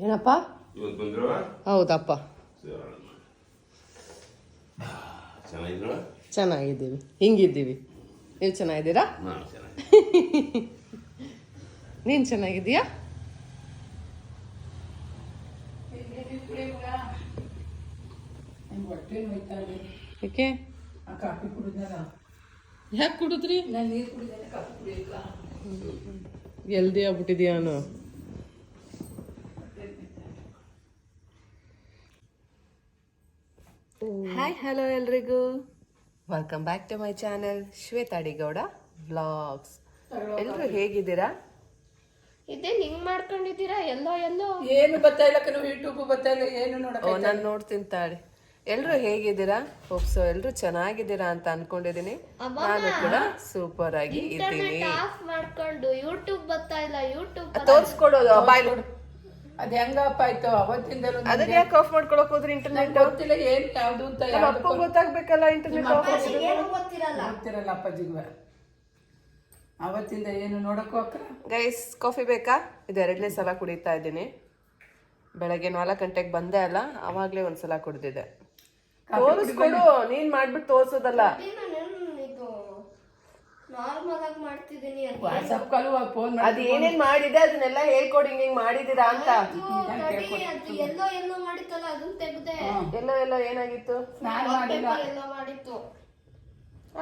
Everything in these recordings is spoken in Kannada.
ಏನಪ್ಪ? ಹೌದಪ್ಪ. ಚೆನ್ನಾಗಿದ್ದೀವಿ. ಹಿಂಗಿದ್ದೀವಿ. ನೀವು ಚೆನ್ನಾಗಿದ್ದೀರಾ? ನೀನ್ ಚೆನ್ನಾಗಿ ನೀನು ಚೆನ್ನಾಗಿದ್ದೀಯಾ? ಯಾಕೆ ಯಾಕೆ ಕುಡಿದ್ರಿ? ಎಲ್ದಿ ಆಗ್ಬಿಟ್ಟಿದ್ಯಾನು ಹಾಯ್ ಹಲೋ ಎಲ್ರಿಗೂ. Welcome back to my channel Shwetha Adigowda vlogs ಎಲ್ಲರೂ ಹೇಗಿದ್ದೀರಾ? ಇದೇ ಹಿಂಗ್ ಮಾಡ್ಕೊಂಡಿದ್ದೀರಾ? ಎಲ್ಲೋ ಎಲ್ಲೋ. ಏನು ಬರ್ತಾ ಇಲ್ಲ ಕೆಲವು ಯೂಟ್ಯೂಬ್ ಬರ್ತಾ ಇಲ್ಲ ಏನು ನೋಡಕ್ ಓ ನಾನು ನೋಡ್ತೀನಿ ತಾಳಿ. ಎಲ್ರು ಹೇಗಿದ್ದೀರಾ? ಹೋಪ್ಸೋ ಎಲ್ಲರೂ ಚೆನ್ನಾಗಿದ್ದೀರಾ ಅಂತ ಅನ್ಕೊಂಡಿದ್ದೀನಿ. ನಾನು ಕೂಡ ಸೂಪರ್ ಆಗಿ ಇದ್ದೀನಿ. ಆಫ್ ಮಾಡ್ಕೊಂಡು ಯೂಟ್ಯೂಬ್ ಬರ್ತಾ ಇಲ್ಲ ಯೂಟ್ಯೂಬ್ ತೋರ್ಸ್ಕೊಡೋದು ಬಾಯ್ಲು ಅದು ಹೆಂಗಪ್ಪ ಆಯ್ತು? ಅವತ್ತಿಂದಲೂ ಅದನ್ನ ಯಾಕೆ ಆಫ್ ಮಾಡ್ಕೊಳಕ್ ಹೋದ್ರಿ ಇಂಟರ್ನೆಟ್ ಗೊತ್ತಿಲ್ಲ ಏನ್ ಯಾವ್ದು ಅಂತ ನಮ್ಮ ಅಪ್ಪ ಗೊತ್ತಾಗ್ಬೇಕಲ್ಲ ಇಂಟರ್ನೆಟ್ ಆಫ್ ಏನು ಗೊತ್ತಿರಲ್ಲ. ಗೊತ್ತಿರಲ್ಲ ಅಪ್ಪಾಜಿಗೆ ಅವತ್ತಿಂದ ಏನು ನೋಡಕ್ಕೂ ಅಕ್ಕ ಗೈಸ್ ಕಾಫಿ ಬೇಕಾ? ಇದು ಎರಡನೇ ಸಲ ಕುಡಿತಾ ಇದ್ದೀನಿ. ಬೆಳಗ್ಗೆ ನಾಲ್ಕು ಗಂಟೆಗೆ ಬಂದೆ ಅಲ್ಲ ಅವಾಗ್ಲೇ ಒಂದ್ಸಲ ಕುಡ್ದಿದೆ. ತೋರಿಸ್ಕೊಡು ನೀನ್ ಮಾಡ್ಬಿಟ್ಟು ತೋರ್ಸೋದಲ್ಲ. ನಾರ್ಮಲ್ ಆಗಿ ಮಾಡ್ತಿದ್ದೀನಿ ಅಂತ. ವಾಟ್ಸಪ್ ಕಾಲು ಫೋನ್ ಅದು ಏನೇನ್ ಮಾಡಿದೆ ಅದನ್ನೆಲ್ಲ ಹೇಳ್ಕೊಡಿ ಹಿಂಗ್ ಹಿಂಗ್ ಮಾಡಿದೀರಾ ಅಂತ ತಡಿ, ಅದು ಎಲ್ಲೋ ಎಲ್ಲೋ ಮಾಡಿತ್ತಲ್ಲ ಅದನ್ನ ತೆಗ್ದೆ. ಎಲ್ಲೋ ಎಲ್ಲೋ ಏನಾಗಿತ್ತು? ಸ್ನಾನ ಮಾಡಿಲ್ಲ. ಎಲ್ಲೋ ಮಾಡಿತ್ತು.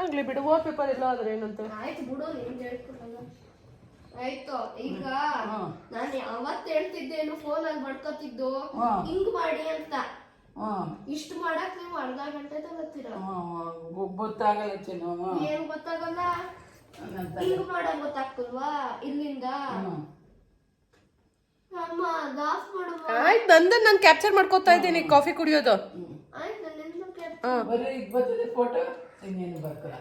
ಆಗ್ಲಿ ಬಿಡು ವಾಲ್ ಪೇಪರ್ ಎಲ್ಲ ಆದ್ರೆ ಏನಂತ. ಆಯ್ತು ಬಿಡು ನಿಮ್ಗೆ ಹೇಳ್ಕೊಡಲ್ಲ. ಆಯ್ತು ಈಗ ನಾನು ಅವತ್ತು ಹೇಳ್ತಿದ್ದೇನು ಅಲ್ಲಿ ಬಡ್ಕೋತಿದ್ದು ಹಿಂಗ್ ಮಾಡಿ ಅಂತ. ಇಷ್ಟು ಮಾಡಕ್ ನೀವು ಅರ್ಧ ಗಂಟೆ ತಗೋತೀರ? ಗೊತ್ತಾಗಲ್ಲ ಚಿನ್ನು ಏನ್ ಗೊತ್ತಾಗಲ್ಲ? ಹಿಂಗ್ ಮಾಡಕ್ ಗೊತ್ತಾಗ್ತಲ್ವಾ? ಇಲ್ಲಿಂದ? ಆಯ್ತು ನಂದನ್ ನಾನು ಕ್ಯಾಪ್ಚರ್ ಮಾಡ್ಕೋತಾ ಇದ್ದೀನಿ ಕಾಫಿ ಕುಡಿಯೋದು. ಬರೀ ಈಗ ಬರ್ತದೆ ಫೋಟೋ ಇನ್ನೇನು ಬರ್ಕಲ್ಲ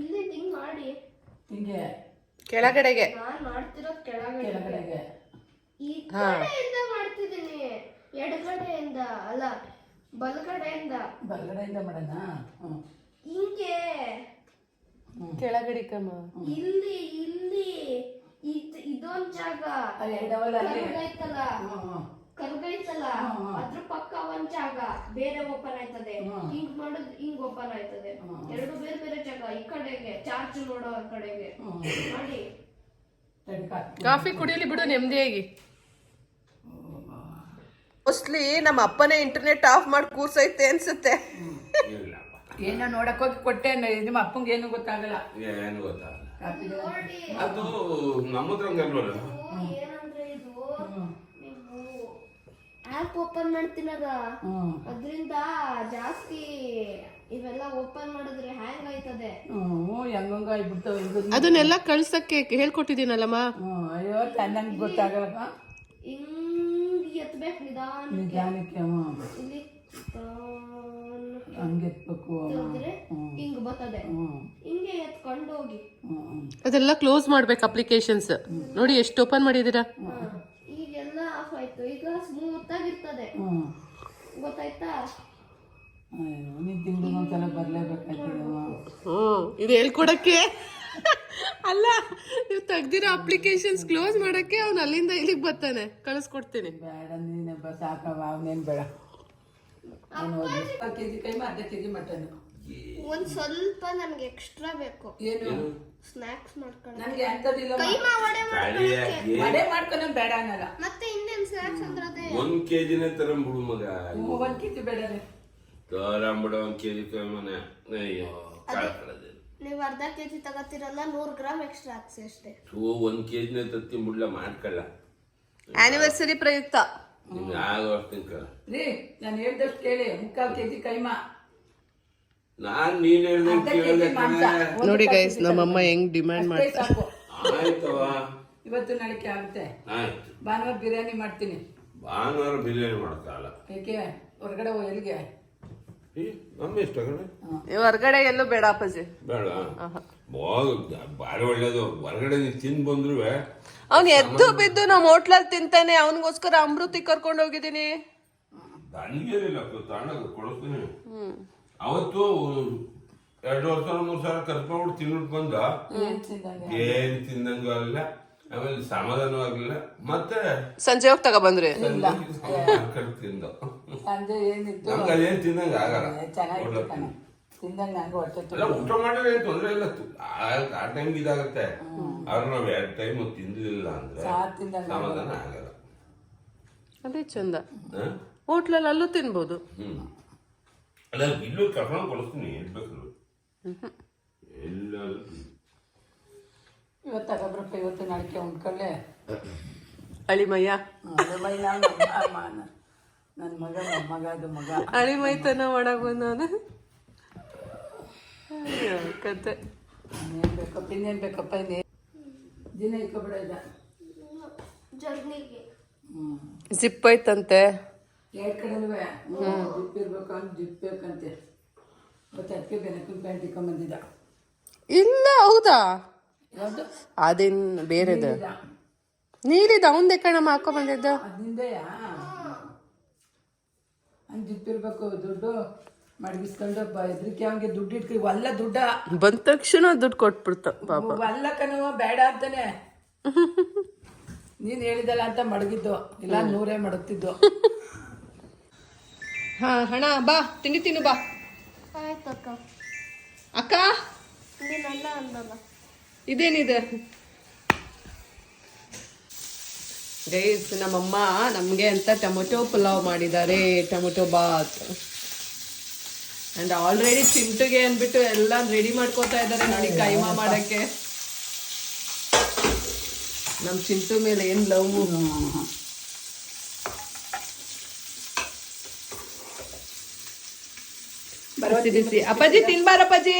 ಇಲ್ಲಿ ಹಿಂಗ್ ಮಾಡಿ. ಹಿಂಗೆ. ಕೆಳಗಡೆಗೆ. ನಾನು ಮಾಡ್ತಿರೋ ಕೆಳಗಡೆ. ಕೆಳಗಡೆಗೆ. ಈ ಕಡೆಯಿಂದ ಮಾಡ್ತಿದ್ದೀನಿ. ಎಡಗಡೆಯಿಂದ ಅಲ್ಲ. ಬಲಗಡೆಯಿಂದ. ಬಲಗಡೆಯಿಂದ ಮಾಡೋಣ? ಹ್ಞೂ ಹಿಂಗೆ. ಕೆಳಗಡೆ ಕಮ್ಮ ಇಲ್ಲಿ ಇಲ್ಲಿ. ಇದ್ ಇದೊಂದ್ ಜಾಗ. ಕರ್ಗೈತಲ್ಲ ಕರ್ಗೈತಲ್ಲ ಅದ್ರ ಪಕ್ಕ ಒಂದ್ ಜಾಗ. ಬೇರೆ ಓಪನ್ ಆಯ್ತದೆ. ಹಿಂಗ್ ಮಾಡುದ್ ಹಿಂಗ್ ಓಪನ್ ಆಯ್ತದೆ. ಎರಡು ಬೇರೆ ಬೇರೆ ಜಾಗ. ಈ ಕಡೆಗೆ. ಚಾರ್ಜ್ ನೋಡೋ ಕಡೆಗೆ. ಮಾಡಿ. ತಡ್ಕ. ಕಾಫಿ ಕುಡಿಯಲಿ ಬಿಡು ನೆಮ್ಮದಿಯಾಗಿ ಮೋಸ್ಟ್ಲಿ ನಮ್ಮ ಅಪ್ಪನೇ ಇಂಟರ್ನೆಟ್ ಆಫ್ ಮಾಡಿ ಕೂರ್ಸೈತೆ ಅನ್ಸುತ್ತೆ. ಏನೋ ನೋಡಕ್ ಹೋಗಿ ಕೊಟ್ಟೆ ನಿಮ್ಮ ಅಪ್ಪಂಗೆ ಏನು ಗೊತ್ತಾಗಲ್ಲ. ಏನು ಗೊತ್ತಾಗಲ್ಲ. ಅದು ನಮ್ಮತ್ರ ಹಂಗಲ್ವಲ್ಲ ಇದು ನೀವು ಆಪ್ ಓಪನ್ ಮಾಡ್ತೀನದ ಅದರಿಂದ ಅದ್ರಿಂದ ಜಾಸ್ತಿ ಇವೆಲ್ಲ ಓಪನ್ ಮಾಡಿದ್ರೆ ಹ್ಯಾಂಗ್ ಆಯ್ತದೆ. ಹೆಂಗಂಗ ಆಗ್ಬಿಡ್ತಾವ ಅದನ್ನೆಲ್ಲ ಕಳ್ಸಕ್ಕೆ ಹೇಳ್ಕೊಟ್ಟಿದ್ದೀನಲ್ಲಮ್ಮ. ಅಯ್ಯೋ ತನ್ನ ಗೊತ್ತಾಗಲ್ಲ ಹಿಂಗ್ ಎತ್ಬೇಕು ನಿಧಾನ ನಿಧಾನಕ್ಕೆ ಹ್ಮ್ ಇಲ್ಲಿ ನಿಧಾನಕ್ಕೆ. ಹಂಗೆ ಎತ್ಬೇಕು ತೆಗ್ದ್ರೆ ಹಿಂಗ್ ಬರ್ತದೆ. ಹಿಂಗೆ ಎತ್ಕೊಂಡು ಹೋಗಿ. ಹ್ಮ್ ಹ್ಮ್ ಅದೆಲ್ಲ ಕ್ಲೋಸ್ ಮಾಡ್ಬೇಕು ಅಪ್ಲಿಕೇಶನ್ಸ್ ನೋಡಿ ಎಷ್ಟು ಓಪನ್ ಮಾಡಿದಿರ. ಈಗೆಲ್ಲ ಆಫ್ ಆಯ್ತು. ಈಗ ಸ್ಮೂತ್ ಆಗಿರ್ತದೆ ಗೊತ್ತಾಯ್ತಾ? ಒಂದ್ಸಲ ಬರ್ಲೇಬೇಕಾಯ್ತದೆ ಹ್ಮ್ ಇದು ಹೇಳ್ಕೊಡಕ್ಕೆ. ಅಲ್ಲ ನೀವು ತೆಗ್ದಿರೋ ಅಪ್ಲಿಕೇಶನ್ಸ್ ಕ್ಲೋಸ್ ಮಾಡಕ್ಕೆ ಅವ್ನು ಅಲ್ಲಿಂದ ಇಲ್ಲಿಗೆ ಬರ್ತಾನೆ. ಕಳಿಸ್ಕೊಡ್ತೀನಿ. ಬೇಡ ನೀನು ಬ ಸಾಕವ ಅವನೇನು ಬೇಡ. ನಾನು ಹೋಗಿ. ಕೆ ಜಿ ಕೈಮ ಅರ್ಧ ಕೆ ಜಿ ಮಟನ್ ಒಂದ್ ಸ್ವಲ್ಪ ನನ್ಗೆ ಎಕ್ಸ್ಟ್ರಾ ಬೇಕು. ಏನು? ಸ್ನಾಕ್ಸ್ ಮಾಡ್ಕೊಂಡು ನನಗೆ ಅಂಥದ್ದಿಲ್ಲ ಕೈಮಾ ವಡೆ ಮಾಡ್- ತಡಿಯಾಗಿ ಅದೇ ಮಾಡ್ಕೊಂಡು ಬೇಡ ಅನ್ನಲ್ಲ. ಮತ್ತೆ ಇನ್ನೇನ್ ಸ್ನಾಕ್ಸ್ ಅಂದ್ರೆ ಅದೇ ಒಂದ್ ಕೆಜಿನೇ ತರಂಬಿಡು ಮಗ. ಒಂದ್ ಕೆಜಿ ಬೇಡ ರೀ ತರಂಬಿಡ ಒಂದ್ ಕೆಜಿ ಮನೆ. ಅಯ್ಯೋ ಕಳ್ಕೊಳ್ಳೋದು ನೀವು ಅರ್ಧ ಕೆಜಿ ತಗೋತಿರಲ್ಲ ನೂರ್ ಗ್ರಾಮ್ ಎಕ್ಸ್ಟ್ರಾ ಹಾಕ್ಸಿ ಅಷ್ಟೇ. ಓ ಒಂದ್ ತತ್ತಿ ತತ್ತಿಂಬಿಡ್ಲ ಮಾಡ್ಕೊಳ್ಳ ಆನಿವರ್ಸರಿ ಪ್ರಯುಕ್ತ. ನಿಮ್ಗೆ ಆಗೋ ತಿನ್ಕಲ್ಲ ರೀ ನಾನು ಹೇಳ್ದಷ್ಟು ಕೇಳಿ ಮುಕ್ಕಾಲು ಕೆ ಜಿ ಕೈಮಾ. ನಾನ್ ನೀನ್ ಹೇಳ್ದಂಗೆ ಕೆ ಕೇಳ್ದೆ ಜಿ ಕಣೆ. ನೋಡಿ ಗೈಸ್ ನಮ್ಮಮ್ಮ ಹೆಂಗ್ ಡಿಮ್ಯಾಂಡ್ ಅಷ್ಟೇ ಮಾಡ್ತಾರೆ. ಸಾಕು. ಆಯ್ತವ ಇವತ್ತು ನಾಳೆಗೆ ಆಗುತ್ತೆ. ಆಯ್ತು. ಭಾನುವಾರ ಬಿರಿಯಾನಿ ಮಾಡ್ತೀನಿ. ಭಾನುವಾರ ಬಿರಿಯಾನಿ ಮಾಡಕ್ಕಾಗಲ್ಲ ಏಕೆ? ಹೊರಗಡೆ ಹೋಗಿ ಎಲ್ಲಿಗೆ? ನಮ್ಮ ಇಷ್ಟ ಕಣೆ. ಹೊರ್ಗಡೆ ಎಲ್ಲೂ ಬೇಡ ಅಪ್ಪಾಜಿ. ಬೇಡ. ಬಾ ಭಾರಿ ಒಳ್ಳೇದು. ಹೊರಗಡೆ ನೀನ್ ತಿಂದು ಬಂದ್ರು ಅವ್ನ್ ಎದ್ದು ಬಿದ್ದು ನಮ್ಮ ಹೋಟ್ಲಲ್ಲಿ ತಿಂತಾನೆ ಅವನಿಗೋಸ್ಕರ ಅಮೃತಿ ಕರ್ಕೊಂಡು ಹೋಗಿದ್ದೀನಿ. ನನಗೇನಿಲ್ಲ ತಗೊಂಡೋಗಿ ಕೊಡಿಸ್ತೀನಿ. ಅವತ್ತು ಎರಡು ವರ್ಷ ಮೂರು ಸಾವಿರ ಕರ್ಕೊಂಡ್ಬಿಟ್ಟು ತಿನ್ಬಿಟ್ಟು ಬಂದ? ಏನ್ ತಿಂದಂಗೆ? ತಿಂದಂಗ ಅಲ್ಲ. ಆಮೇಲೆ ಸಮಾಧಾನ ಆಗ್ಲಿಲ್ಲ ಮತ್ತೆ ಸಂಜೆ ಹೋಗಿ ತಗೊಬಂದ್ರಿ ಬಂದ್ರೆ ತಿಂದ. ಸಂಜೆ ಏನಿತ್ತು? ನಮ್ಗೆ ಅದೇನ್ ತಿನ್ನಂಗ ಆಗಲ್ಲ. ಚೆನ್ನಾಗಿ ತಿಂದಂಗೆ ನಂಗೆ ಹೊಟ್ಟೆ ತುಂಬ. ಎಲ್ಲ ಊಟ ಮಾಡಿದ್ರೆ ಏನ್ ತೊಂದ್ರೆ ಇಲ್ಲ. ಆ- ಟೈಮ್ ಇದಾಗತ್ತೆ. ಆದ್ರೆ ನಾವ್ ಎರಡು ಟೈಮ್ ತಿಂದಿಲ್ಲ ಅಂದ್ರೆ ಸಮಾಧಾನ ಆಗಲ್ಲ. ಅದೇ ಚಂದ? ಹೋಟ್ಲಲ್ಲಿ ಅಲ್ಲೂ ತಿನ್ಬೋದು. ಹ್ಮ್. ಅಲ್ಲ ಇಲ್ಲೂ ಕರ್ಕೊಂಡು ಕೊಡಿಸ್ತೀನಿ. ಎಲ್ಲ ಇವತ್ತು ತಗೊಬ್ರಪ್ಪ ಇವತ್ತು ನಾಳಿಕೆ ಉಂಡ್ಕೊಳ್ಳೆ? ಅಳಿಮಯ್ಯ. ಅದೇ ನನ್ನ ನಾನು ನನ್ನ ಮಗ ಮೊಮ್ಮಗ ಅದು ಮಗ. ಅಳಿಮೈತನ ಮಾಡಕ್ ನಾನು. ಕತೆ. ಇನ್ನೇನು ಬೇಕಪ್ಪ ಇನ್ನೇನು ಬೇಕಪ್ಪ ಇನ್ನೇ? ದಿನ ಇಕ್ಕೊಬಿಡ ಇಲ್ಲ ಜರ್ನಿಗೆ. ಹ್ಞೂ ಜಿಪ್ ಐತಂತೆ ಎರಡು ಕಡೆನೂ ಜಿಪ್ ಇರ್ಬೇಕು ಅಂತ ಜಿಪ್ ಬೇಕಂತೆ. ಮತ್ತೆ ಅದಕ್ಕೆ ಬೆನಕಲ್ ಪ್ಯಾಂಟ್ ಇಕ್ಕೊಂಬಂದಿದ್ದ ಇಲ್ಲ ಹೌದಾ? ಅದೇನ್ ಬೇರೆದು. ನೀರಿದ ಅವಂದೆ ಅವಂದೇ ಕಣಮ್ಮ ಹಾಕೋ ಬಂದಿದ್ದ. ಇರ್ಬೇಕು ದುಡ್ಡು ಮಡಗಿಸ್ಕೊಂಡು ಬ ಎದ್ರಿಕೆ ಅವನಿಗೆ ದುಡ್ಡು ಇಟ್ಕೊ ಒಲ್ಲ ದುಡ್ಡ. ಬಂದ ತಕ್ಷಣ ದುಡ್ಡು ಕೊಟ್ಬಿಡ್ತ ಪಾಪ. ಒಲ್ಲ ಕಣವ ಬೇಡ ಅಂತಾನೆ. ನೀನು ಹೇಳಿದಲ್ಲ ಅಂತ ಮಡಗಿದ್ದು. ಇಲ್ಲ ನೂರೇ ಮಡಗ್ತಿದ್ದು. ಹಾ ಹಣ ಬಾ ತಿಂಡಿ ತಿನ್ನು ಬಾ. ಆಯ್ತಕ್ಕ ಅಕ್ಕ. ಅಲ್ಲ ಅಂದಲ್ಲ. ಇದೇನಿದೆ? ಗೈಸ್ ನಮ್ಮಮ್ಮ ನಮಗೆ ಅಂತ ಟೊಮೊಟೊ ಪುಲಾವ್ ಮಾಡಿದ್ದಾರೆ ಟೊಮೊಟೊ ಬಾತ್. ಅಂಡ್ ಆಲ್ರೆಡಿ ಚಿಂಟುಗೆ ಅಂದ್ಬಿಟ್ಟು ಎಲ್ಲ ರೆಡಿ ಮಾಡ್ಕೋತಾ ಇದ್ದಾರೆ ನೋಡಿ ಕೈಮಾ ಮಾಡಕ್ಕೆ. ನಮ್ ಚಿಂಟು ಮೇಲೆ ಏನ್ ಲವ್ ಬಿಸಿ ಬಿಸಿ ಅಪ್ಪಾಜಿ ತಿನ್ಬಾರಪ್ಪಾಜಿ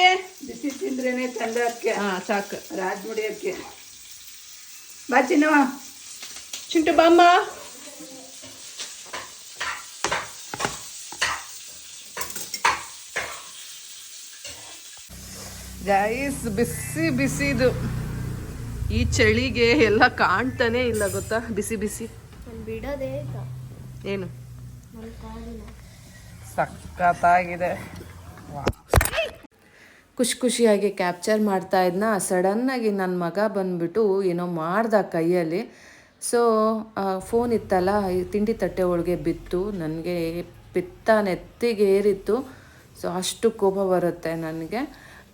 ಬಿಸಿ ತಿಂದ್ರೇನೆ ತಂದಕ್ಕೆ. ಹಾ ಸಾಕು. ರಾಜ್ ಮುಡಿಯಕ್ಕೆ. ಬಾ ಚಿನ್ನವ ಚಿಂಟು ಬಾಮ್ಮ ಗೈಸ್ ಬಿಸಿ ಬಿಸಿದು ಈ ಚಳಿಗೆ ಎಲ್ಲ ಕಾಣ್ತಾನೆ ಇಲ್ಲ ಗೊತ್ತಾ? ಬಿಸಿ ಬಿಸಿ. ನಾನು ಬಿಡೋದೇ ಏನು? ಸಕ್ಕತ್ತಾಗಿದೆ ಖುಷಿ ಖುಷಿಯಾಗಿ ಕ್ಯಾಪ್ಚರ್ ಮಾಡ್ತಾ ಇದ್ನ. ಸಡನ್ನಾಗಿ ನನ್ನ ಮಗ ಬಂದ್ಬಿಟ್ಟು ಏನೋ ಮಾಡ್ದ ಕೈಯಲ್ಲಿ. ಸೊ ಫೋನ್ ಇತ್ತಲ್ಲ ತಿಂಡಿ ತಟ್ಟೆ ಒಳಗೆ ಬಿತ್ತು. ನನಗೆ ಪಿತ್ತ ನೆತ್ತಿಗೆ ಏರಿತ್ತು. ಸೊ ಅಷ್ಟು ಕೋಪ ಬರುತ್ತೆ ನನಗೆ.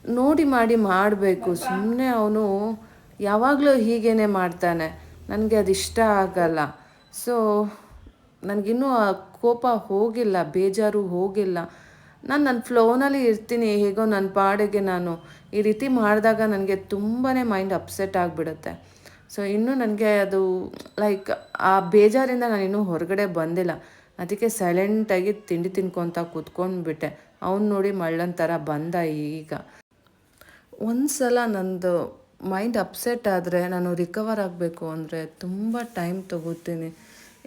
ನೋಡಿ ಮಾಡಿ ಮಾಡಬೇಕು. ಸುಮ್ಮನೆ ಅವನು ಯಾವಾಗಲೂ ಹೀಗೇ ಮಾಡ್ತಾನೆ. ನನಗೆ ಅದು ಇಷ್ಟ ಆಗಲ್ಲ. ಸೊ ನನಗಿನ್ನೂ ಆ ಕೋಪ ಹೋಗಿಲ್ಲ, ಬೇಜಾರು ಹೋಗಿಲ್ಲ. ನಾನು ನನ್ನ ಫ್ಲೋನಲ್ಲಿ ಇರ್ತೀನಿ, ಹೇಗೋ ನನ್ನ ಪಾಡಿಗೆ ನಾನು ಈ ರೀತಿ ಮಾಡಿದಾಗ ನನಗೆ ತುಂಬಾ ಮೈಂಡ್ ಅಪ್ಸೆಟ್ ಆಗಿಬಿಡುತ್ತೆ. ಸೊ ಇನ್ನೂ ನನಗೆ ಅದು ಲೈಕ್ ಆ ಬೇಜಾರಿಂದ ನಾನು ಇನ್ನೂ ಹೊರಗಡೆ ಬಂದಿಲ್ಲ. ಅದಕ್ಕೆ ಸೈಲೆಂಟಾಗಿ ತಿಂಡಿ ತಿನ್ಕೊತ ಕೂತ್ಕೊಂಡ್ಬಿಟ್ಟೆ. ಅವ್ನು ನೋಡಿ ಮಳ್ಳನ್ ಥರ ಬಂದ ಈಗ. ಒಂದು ಸಲ ನಂದು ಮೈಂಡ್ ಅಪ್ಸೆಟ್ ಆದರೆ ನಾನು ರಿಕವರ್ ಆಗಬೇಕು ಅಂದರೆ ತುಂಬ ಟೈಮ್ ತಗೋತೀನಿ.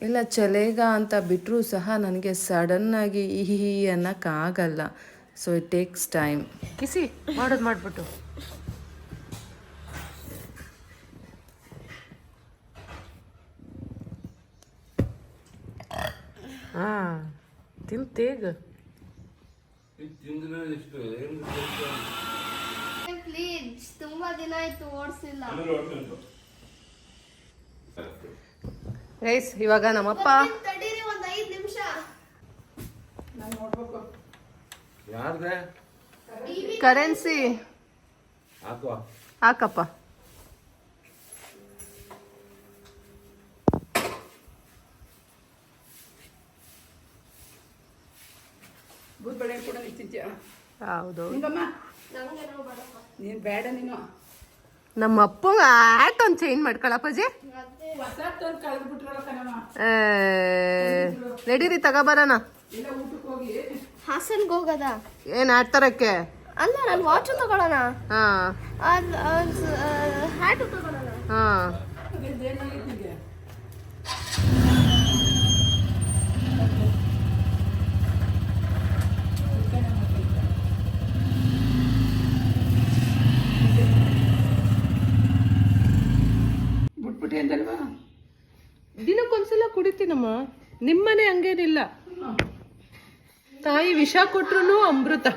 ಇಲ್ಲ ಚಲೇಗ ಅಂತ ಬಿಟ್ಟರೂ ಸಹ ನನಗೆ ಸಡನ್ನಾಗಿ ಈ ಹಿ ಅನ್ನೋಕ್ಕಾಗಲ್ಲ. ಸೊ ಇಟ್ ಟೇಕ್ಸ್ ಟೈಮ್ ಕಿಸಿ ಮಾಡೋದು ಮಾಡಿಬಿಟ್ಟು. ಹಾಂ ತಿಂತೇಗ ಪ್ಲೀಸ್ ತುಂಬಾ ದಿನ ಆಯ್ತು ಓಡಿಸಿಲ್ಲ. ರೈಸ್ ಇವಾಗ ನಮ್ಮಪ್ಪ ತಡೀರಿ ಒಂದ್ ಐದ್ ನಿಮಿಷ. ನಾನು ನೋಡ್ಬೇಕು. ಯಾರ್ದೆ? ಕರೆನ್ಸಿ. ಹಾಕುವ. ಹಾಕಪ್ಪ. ಹೌದು. ನೀನು ಬೇಡ ನೀನು. ನಮ್ಮ ಅಪ್ಪಂಗ ಆಯ್ತು ಒಂದು ಚೇಂಜ್ ಮಾಡ್ಕೊಳಪ್ಪಾಜಿ ನಡೀರಿ ತಗೋಬರೋಣ ಇಲ್ಲ ಊಟಕ್ಕೆ ಹೋಗಿ ಹಾಸನ್ಗೆ ಹೋಗದ? ಏನು ಆಟ್ ತರಕ್ಕೆ? ಅಲ್ಲ ನಾನು ವಾಚು ತಗೊಳ್ಳೋಣ ಹಾಂ. ಹ್ಯಾಟು ತಗೊಳ್ಳೋಣ ಹಾಂ. ಬಿಟ್ಬಿಟ್ಟೆ ಅಂತಲ್ವಾ ದಿನಕ್ಕೊಂದ್ಸಲ ಕುಡಿತೀನಮ್ಮ ನಿಮ್ಮನೆ ಹಂಗೇನಿಲ್ಲ. ತಾಯಿ ವಿಷ ಕೊಟ್ರು ಅಮೃತ.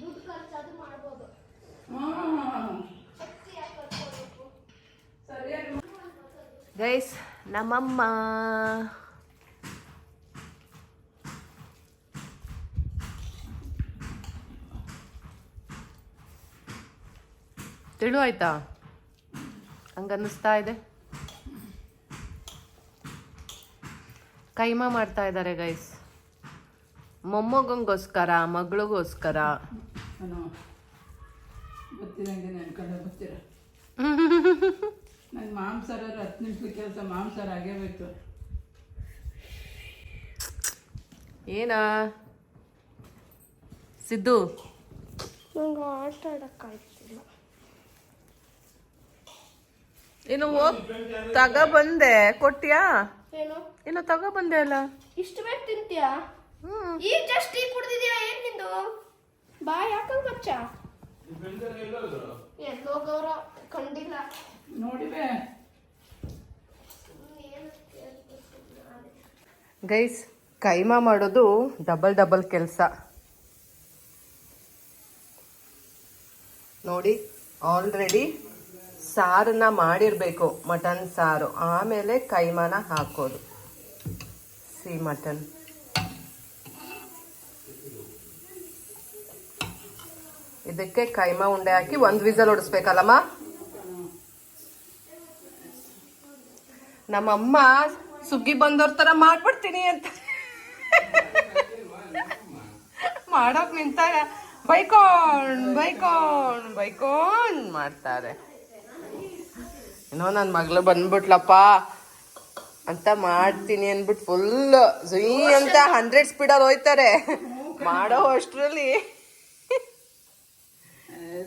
ದುಡ್ಡು ಖರ್ಚು ಅದು ಮಾಡ್ಬೋದು ಹಾಂ ಶಕ್ತಿ ಯಾಕೆ ಖರ್ಚು ಮಾಡ್ಬೇಕು ಸರಿಯಾಗಿ ಗೈಸ್ ನಮ್ಮಮ್ಮ ತಿಳು ಆಯ್ತಾ ಹಂಗನ್ನಿಸ್ತಾ ಇದೆ ಕೈಮಾ ಮಾಡ್ತಾ ಇದ್ದಾರೆ ಗೈಸ್ ಮೊಮ್ಮಗಂಗೋಸ್ಕರ ಮಗಳಿಗೋಸ್ಕರ ಗೊತ್ತಿರ ನನ್ನ ಮಾಂಸಾರ ಹತ್ತು ನಿಮಿಷದ ಕೆಲಸ ಮಾಂಸಾರ ಆಗೇಬೇಕು ಏನಾ? ಸಿದ್ದು? ನಂಗೆ ಆಟ ಆಡಕ್ಕಾಯ್ತಿಲ್ಲ ಏನು ಹೋಗ್ ತಗ ಬಂದೆ. ಕೊಟ್ಟಿಯಾ ಏನು? ಏನೋ ತಗ ಬಂದೆ ಅಲ್ಲ. ಇಷ್ಟು ಬೇಗ ತಿಂತೀಯಾ? ಈಗ ಜಸ್ಟ್ ಟೀ ಕುಡ್ದಿದ್ಯಾ ಏನ್ ನಿಂದು? ಬಾ ಯಾಕಂಗ್ ಬಚ್ಚ? ಎಲ್ಲೋಗವ್ರ ಕಂಡಿಲ್ಲ ನೋಡಿವೆ. ಗೈಸ್ ಕೈಮಾ ಮಾಡೋದು ಡಬಲ್ ಡಬಲ್ ಕೆಲಸ. ನೋಡಿ ಆಲ್ರೆಡಿ ಸಾರನ್ನ ಮಾಡಿರಬೇಕು ಮಟನ್ ಸಾರು. ಆಮೇಲೆ ಕೈಮಾನ ಹಾಕೋದು. ಸಿ ಮಟನ್ ಇದಕ್ಕೆ ಕೈಮಾ ಉಂಡೆ ಹಾಕಿ ಒಂದು ವಿಸಲ್ ಹೊಡಿಸ್ಬೇಕಲ್ಲಮ್ಮ ನಮ್ಮಮ್ಮ ಸುಗ್ಗಿ ಬಂದವ್ರ ತರ ಮಾಡ್ಬಿಡ್ತೀನಿ ಅಂತ. ಮಾಡೋಕ್ ನಿಂತಾಗ ಬೈಕೋಣ್ ಬೈಕೋಣ್ ಬೈಕೋಣ್ ಮಾಡ್ತಾರೆ. ಏನೋ ನನ್ನ ಮಗಳು ಬಂದ್ಬಿಟ್ಲಪ್ಪ ಅಂತ ಮಾಡ್ತೀನಿ ಅಂದ್ಬಿಟ್ಟು ಫುಲ್ ಜುಯಿ ಅಂತ ಹಂಡ್ರೆಡ್ ಸ್ಪೀಡಲ್ಲಿ ಹೋಯ್ತಾರೆ. ಮಾಡೋ ಅಷ್ಟ್ರಲ್ಲಿ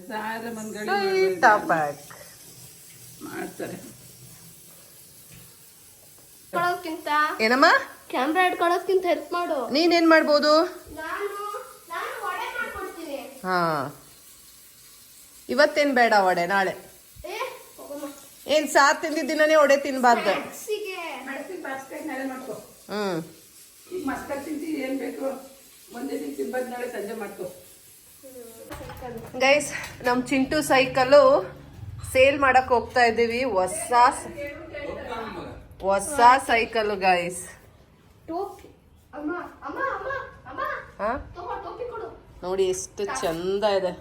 ಸಾರ ಮಂಗಳಿ ಟಪಾಕ್ ಮಾಡ್ತಾರೆ. ಇಟ್ಕೊಳ್ಳೋದ್ಕಿಂತ ಏನಮ್ಮ? ಕ್ಯಾಮ್ರಾ ಇಟ್ಕೊಳ್ಳೋಕ್ಕಿಂತ ಹೆಲ್ಪ್ ಮಾಡು. ನೀನೇನ್ ಮಾಡ್ಬೋದು? ನಾನು ನಾನು ವಡೆ ಮಾಡ್ಕೊಡ್ತೀನಿ. ಹಾ. ಇವತ್ತೇನ್ ಬೇಡ ವಡೆ ನಾಳೆ. ಏ ಹೋಗಮ್ಮ. ಏನ್ ಸಾರ್ ತಿಂದಿದ್ದ ದಿನನೇ ಒಡೆ ತಿನ್ಬಾರ್ದು. ಹ್ಮ್. ಮಸ್ಕಲ್ ತಿಂತಿ ಏನು ಬೇಕು? ಒಂದೇ ದಿನ ತಿನ್ಬಾರ್ದು ನಾಳೆ ಸಂಜೆ ಮಾಡ್ಕೊ. ಗೈಸ್ ನಮ್ ಚಿಂಟು ಸೈಕಲ್ ಸೇಲ್ ಮಾಡಕ್ ಹೋಗ್ತಾ ಇದೀವಿ ಹೊಸ ಹೊಸ ಸೈಕಲ್ ಗೈಸ್ ನೋಡಿ ಎಷ್ಟು ಚಂದ ಇದೆ.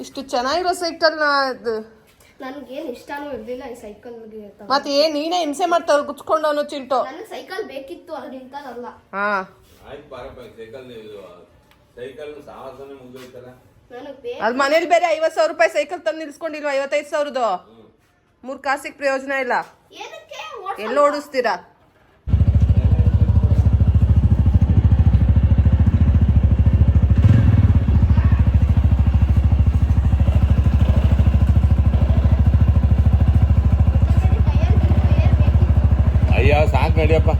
ಇಷ್ಟು ಚೆನ್ನಾಗಿರೋ ಸೈಕಲ್ ನಾ ಅದು ನನ್ಗೇನ್ ಇಷ್ಟನೂ ಇರಲಿಲ್ಲ ಈ ಸೈಕಲ್ಗೆ ಮತ್ತೆ ಏನ್ ನೀನೇ ಹಿಂಸೆ ಮಾಡ್ತಾವ ಕುತ್ಕೊಂಡವನು ಚಿಂಟು ನನಗೆ ಸೈಕಲ್ ಬೇಕಿತ್ತು ಅದು ನಿಂತದಲ್ಲ ಹಾ. ಆಯ್ತು ಬಾರಪ್ಪ ಸೈಕಲ್ ಸೈಕಲ್ ಸಾಹಸನೇ ಮುಗಿದೋಯ್ತಲ್ಲ? ನನಗ್ ಅದ್ ಮನೇಲಿ ಬೇರೆ ಐವತ್ ಸಾವಿರ ರೂಪಾಯಿ ಸೈಕಲ್ ತಂದು ನಿಲ್ಸ್ಕೊಂಡಿಲ್ವಾ ಐವತ್ತೈದು ಸಾವಿರದ್ದು ಮೂರ್ ಕಾಸಿಗೆ ಪ್ರಯೋಜನ ಇಲ್ಲ. ಏನಕ್ಕೆ? ಎಲ್ಲ ಓಡಿಸ್ತೀರಾ? ಸಾಕು ನಡಿಯಪ್ಪ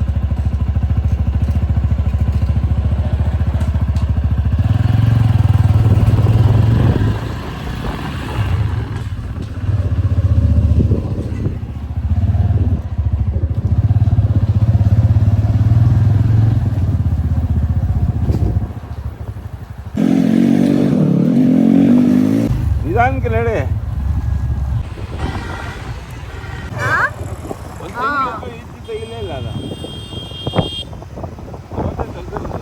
ನಿಧಾನಕ್ಕೆ ನಡಿ ಒಂದು ತೆಂಗಿನ ಈಚೆ ತೆಗಿಲೇ ಇಲ್ಲ ಅದ ಅವತ್ತೇ ತೆಗ್ದಿರೋದು.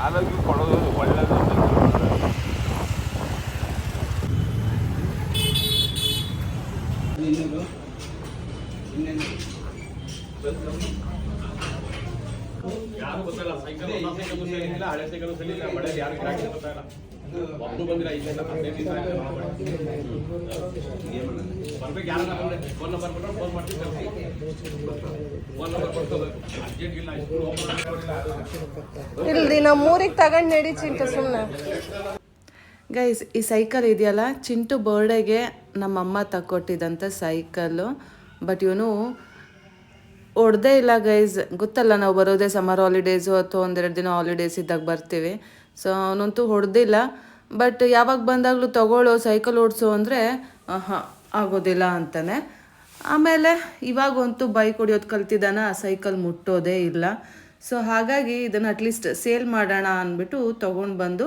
ಆರೋಗ್ಯ ಕೊಡೋದು ಒಳ್ಳೇದು ಅಂತ ಹೇಳ್ತಾರೆ. ಯಾರು ಗೊತ್ತಿಲ್ಲ ಸೈಕಲ್ ಹೊಸ ಸೈಕಲ್ ಗೊತ್ತಿಲ್ಲ ಹಳೆ ಸೈಕಲ್ ಸಲಿಲ್ಲ ಮಳೆ ಯಾರು ಗಿರಾಕಿ ಗೊತ್ತಿಲ್ಲ ಒಬ್ಬರು ಬಂದಿಲ್ಲ ಐದು ಸೈಕಲ್ ಹದಿನೈದು ದಿವಸ ಬರ್ಬೇಕು ಯಾರನ್ನ ಬಂದ್ರೆ ಫೋನ್ ನಂಬರ್ ಕೊಟ್ಟರೆ ಫೋನ್ ಮಾಡ್ತೀವಿ ಫೋನ್ ನಂಬರ್ ಕೊಡ್ಕೋಬೇಕು ಅರ್ಜೆಂಟ್ ಇಲ್ಲ ಸ್ಕೂಲ್ ಓಪನ್ ಇಲ್ರಿ ನಮ್ಮ ಊರಿಗೆ ತಗೊಂಡು ನಡಿ ಚಿಂಟು ಸುಮ್ಮನೆ ಗೈಸ್ ಈ ಸೈಕಲ್ ಇದೆಯಲ್ಲ? ಚಿಂಟು ಬರ್ಡೇಗೆ ನಮ್ಮಮ್ಮ ತಕ್ಕೊಟ್ಟಿದ್ದಂಥ ಸೈಕಲ್ಲು ಬಟ್ ಇವನು ಹೊಡೆದೇ ಇಲ್ಲ ಗೈಸ್ ಗೊತ್ತಲ್ಲ ನಾವು ಬರೋದೇ ಸಮರ್ ಹಾಲಿಡೇಸು ಅಥವಾ ಒಂದೆರಡು ದಿನ ಹಾಲಿಡೇಸ್ ಇದ್ದಾಗ ಬರ್ತೀವಿ. ಸೊ ಅವನಂತೂ ಹೊಡೆದಿಲ್ಲ ಬಟ್ ಯಾವಾಗ ಬಂದಾಗಲೂ ತಗೊಳ್ಳೋ ಸೈಕಲ್ ಓಡಿಸು ಅಂದರೆ ಹಾಂ ಆಗೋದಿಲ್ಲ ಅಂತಾನೆ. ಆಮೇಲೆ ಇವಾಗಂತೂ ಬೈಕ್ ಹೊಡಿಯೋದು ಕಲ್ತಿದ್ದಾನ ಆ ಸೈಕಲ್ ಮುಟ್ಟೋದೇ ಇಲ್ಲ. ಸೊ ಹಾಗಾಗಿ ಇದನ್ನು ಅಟ್ಲೀಸ್ಟ್ ಸೇಲ್ ಮಾಡೋಣ ಅಂದ್ಬಿಟ್ಟು ತೊಗೊಂಡು ಬಂದು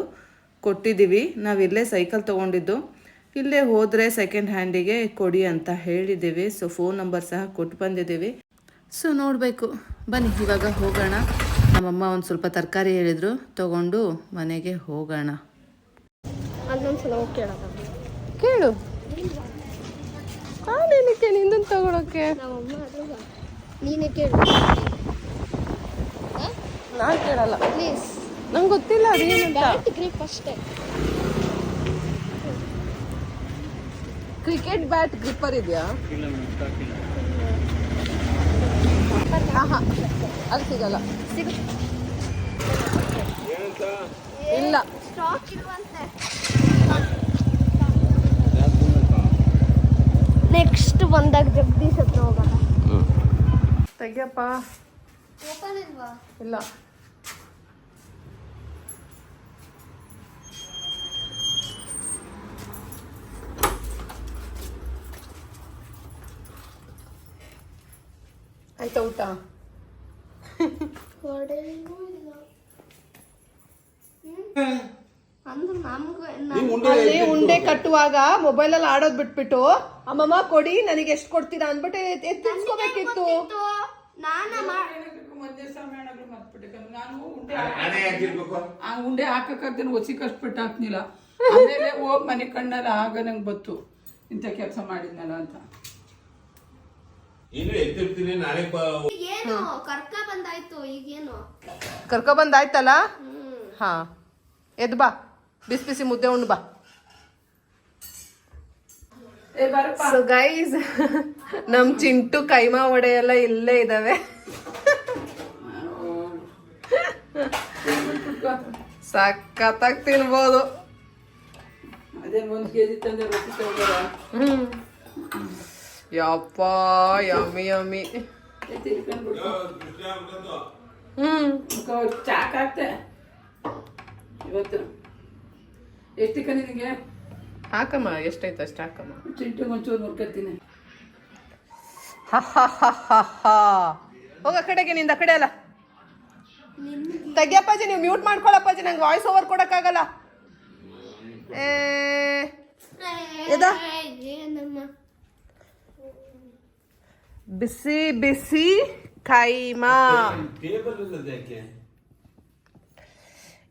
ಕೊಟ್ಟಿದ್ದೀವಿ. ನಾವು ಇಲ್ಲೇ ಸೈಕಲ್ ತೊಗೊಂಡಿದ್ದು. ಇಲ್ಲೇ ಹೋದರೆ ಸೆಕೆಂಡ್ ಹ್ಯಾಂಡಿಗೆ ಕೊಡಿ ಅಂತ ಹೇಳಿದ್ದೀವಿ. ಸೊ ಫೋನ್ ನಂಬರ್ ಸಹ ಕೊಟ್ಟು ಬಂದಿದ್ದೀವಿ. ಸೊ ನೋಡಬೇಕು. ಬನ್ನಿ ಇವಾಗ ಹೋಗೋಣ. ನಮ್ಮಮ್ಮ ಒಂದು ಸ್ವಲ್ಪ ತರಕಾರಿ ಹೇಳಿದರು. ತೊಗೊಂಡು ಮನೆಗೆ ಹೋಗೋಣ. ಅದೊಂದ್ಸಲ ಹೋಗಿ ಕೇಳೋಣ. ಕೇಳು. ಏನಕ್ಕೆ ನಿಂದನ್ನು ತಗೊಳಕ್ಕೆ. ನೀನೇ ಕೇಳು. ನಾನು ಕೇಳಲ್ಲ. ಪ್ಲೀಸ್ ನಂಗೆ ಗೊತ್ತಿಲ್ಲ ಅದೇನಂತ ಗ್ರಿಪ್ ಅಷ್ಟೇ. ಕ್ರಿಕೆಟ್ ಬ್ಯಾಟ್ ಗ್ರಿಪ್ಪರ್ ಇದೆಯಾ? ಅದು ಸಿಗಲ್ಲ. ಇಲ್ಲ. ಸ್ಟಾಕ್ ಇರುವಂತೆ. ನೆಕ್ಸ್ಟ್ ಬಂದಾಗ ಜಗದೀಶ್ ಹತ್ರ ಹೋಗೋಣ. ತೆಗಿಯಪ್ಪ. ಇಲ್ಲ. ಆಯ್ತಾ ಊಟ? ಅಂದ್ರೆ ನಮ್ಗೆ ಉಂಡೆ ಕಟ್ಟುವಾಗ ಮೊಬೈಲಲ್ಲಿ ಆಡೋದು ಬಿಟ್ಬಿಟ್ಟು ಅಮ್ಮಮ್ಮ ಕೊಡಿ ನನಗೆ ಎಷ್ಟು ಕೊಡ್ತೀರಾ ಅಂದ್ಬಿಟ್ಟು ಎತ್ತಿಸ್ಕೋಬೇಕಿತ್ತು ಉಂಡೆ ಹಾಕಕ್ಕಾಗ್ದೇನೆ ಒಸಿ ಕಷ್ಟಪಟ್ಟು ಹಾಕ್ನಿಲ್ಲ ಆಮೇಲೆ ಹೋಗ್ ಮನೆ ಕಣ್ಣಲ್ಲ ಆಗ ನಂಗೆ ಬತ್ತು ಇಂಥ ಕೆಲಸ ಮಾಡಿದ್ನಲ್ಲ ಅಂತ. ಕರ್ಕ ಬಂದಾಯ್ತಲ್ಲ? ಹಾ. ಎದ್ ಬಾ. ಬಿಸಿ ಬಿಸಿ ಮುದ್ದೆ ಉಣ್ಣು ಬಾ. ಸೊ ಗೈಸ್ ನಮ್ ಚಿಂಟು ಕೈಮಾ ವಡೆ ಎಲ್ಲ ಇಲ್ಲೇ ಇದಾವೆ. ಸಖತ್ತಾಗಿ ತಿನ್ಬೋದು. ಯಪ್ಪ ಯಮ್ಮಿ ಯಮ್ಮಿ. ತಿಳ್ಕೊಂಡ್ಬಿಟ್ಟು ಕೃಷ್ಣ ಬಂದು. ಹ್ಮ್. ಚಾಕ್ ಹಾಕ್ತೆ ಇವತ್ತು. ಎಷ್ಟಕ್ಕ ನಿನಗೆ ಹಾಕಮ್ಮ ಎಷ್ಟೈತೆ ಅಷ್ಟು ಹಾಕಮ್ಮ. ಚಿಂಟು ಒಂಚೂರು ಹೋಗ ಕಡೆಗೆ ನಿಂದ ಕಡೆ ಅಲ್ಲ. ತೆಗಿಯಪ್ಪಾಜಿ ನೀವು ಮ್ಯೂಟ್ ಮಾಡ್ಕೊಳಪ್ಪಾಜಿ ನಂಗೆ ವಾಯ್ಸ್ ಓವರ್ ಕೊಡೋಕ್ಕಾಗಲ್ಲ. ಏ? ಬಿಸಿ ಬಿಸಿ ಕೈಮಾ.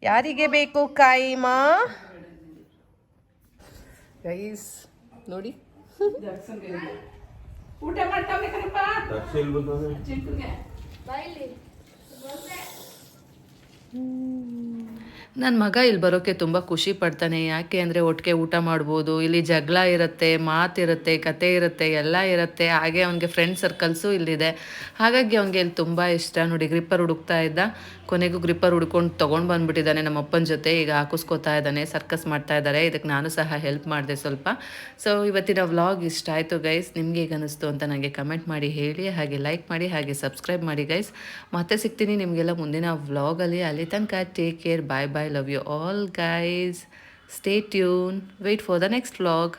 ಯಾರಿಗೆ ಬೇಕು ಕೈಮಾ? ಗೈಸ್ ನೋಡಿ. ಊಟ ಮಾಡ್ತಾ ಕಣಪ್ಪ ದಕ್ಷ ಎಲ್ಲಿ ಬಂದವ್ನೆ? ಚಿಂಟುಗೆ ಬಾಯ್ಲಿ ನನ್ನ ಮಗ ಇಲ್ಲಿ ಬರೋಕ್ಕೆ ತುಂಬ ಖುಷಿ ಪಡ್ತಾನೆ. ಯಾಕೆ ಅಂದರೆ ಒಟ್ಟಿಗೆ ಊಟ ಮಾಡ್ಬೋದು, ಇಲ್ಲಿ ಜಗಳ ಇರುತ್ತೆ ಮಾತಿರುತ್ತೆ ಕತೆ ಇರುತ್ತೆ, ಎಲ್ಲ ಇರುತ್ತೆ. ಹಾಗೆ ಅವನಿಗೆ ಫ್ರೆಂಡ್ ಸರ್ಕಲ್ಸು ಇಲ್ಲಿದೆ ಹಾಗಾಗಿ ಅವನಿಗೆ ಇಲ್ಲಿ ತುಂಬ ಇಷ್ಟ. ನೋಡಿ ಗ್ರಿಪ್ಪರ್ ಹುಡುಕ್ತಾ ಇದ್ದ. ಕೊನೆಗೂ ಗ್ರಿಪ್ಪರ್ ಹುಡ್ಕೊಂಡು ತೊಗೊಂಡು ಬಂದ್ಬಿಟ್ಟಿದ್ದಾನೆ ನಮ್ಮ ಅಪ್ಪನ ಜೊತೆ. ಈಗ ಹಾಕಿಸ್ಕೋತಾ ಇದ್ದಾನೆ ಸರ್ಕಸ್ ಮಾಡ್ತಾ ಇದ್ದಾರೆ. ಇದಕ್ಕೆ ನಾನು ಸಹ ಹೆಲ್ಪ್ ಮಾಡಿದೆ ಸ್ವಲ್ಪ. ಸೊ ಇವತ್ತಿನ ವ್ಲಾಗ್ ಇಷ್ಟ ಆಯಿತು ಗೈಸ್ ನಿಮಗೆ ಈಗ ಅನ್ನಿಸ್ತು ಅಂತ ನನಗೆ ಕಮೆಂಟ್ ಮಾಡಿ ಹೇಳಿ. ಹಾಗೆ ಲೈಕ್ ಮಾಡಿ, ಹಾಗೆ ಸಬ್ಸ್ಕ್ರೈಬ್ ಮಾಡಿ ಗೈಸ್ ಮತ್ತೆ ಸಿಗ್ತೀನಿ ನಿಮಗೆಲ್ಲ ಮುಂದಿನ ವ್ಲಾಗಲ್ಲಿ ಅಲ್ಲಿ. ತನಕ take care bye bye I Love you all, guys. Stay tuned. Wait for the next vlog.